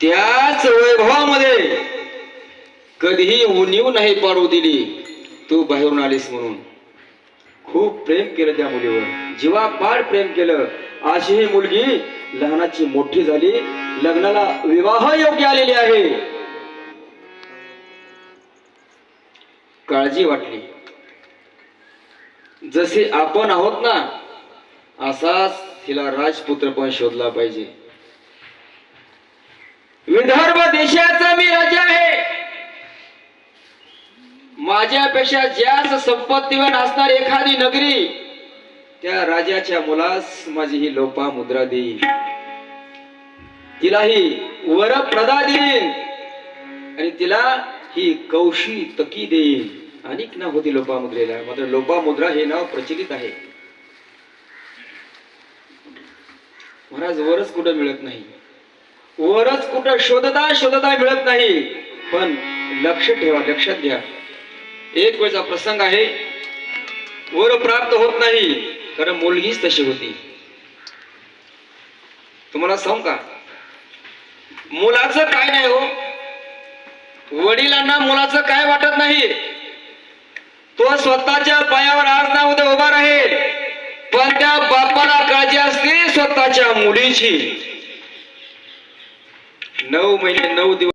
त्याच वैभवामध्ये कधीही उणीव नाही पाडू दिली. तू बाहेरून आलीस म्हणून. खूप प्रेम केलं त्या मुलीवर. जीवापाड प्रेम केलं. अशी ही मुलगी लहानाची मोठी झाली. लग्नाला विवाह योग्य आलेली आहे. काळजी वाटली. जसे आपण आहोत ना असाच तिला राजपुत्र पण शोधला पाहिजे. विदर्भ देशाचा मी राजा आहे. माझ्यापेक्षा जास्त संपत्तीवर असणारी एखादी नगरी त्या राजाच्या मुलास माझी ही लोपा मुद्रा देईल तिलाही वर प्रदा देईन आणि तिला ही कौशी तकी देईल अनेक नाव होती लोपामुद्रेला मात्र लोपा मुद्रा हे नाव प्रचलित आहे. महाराज वरच कुठं मिळत नाही? वरच कुठं शोधता शोधता मिळत नाही. पण लक्ष ठेवा लक्षात घ्या. एक वेळचा प्रसंग आहे. वर प्राप्त होत नाही. कारण मुलगीच तशी होती. तुम्हाला सांग का? मुलाचं काय नाही हो. वडिलांना मुलाचं काय वाटत नाही. तो स्वतःच्या पायावर आज ना उद्या उभा राहील. पण त्या बापाला काळजी असते स्वतःच्या मुलीची. नऊ महिने नऊ दिवस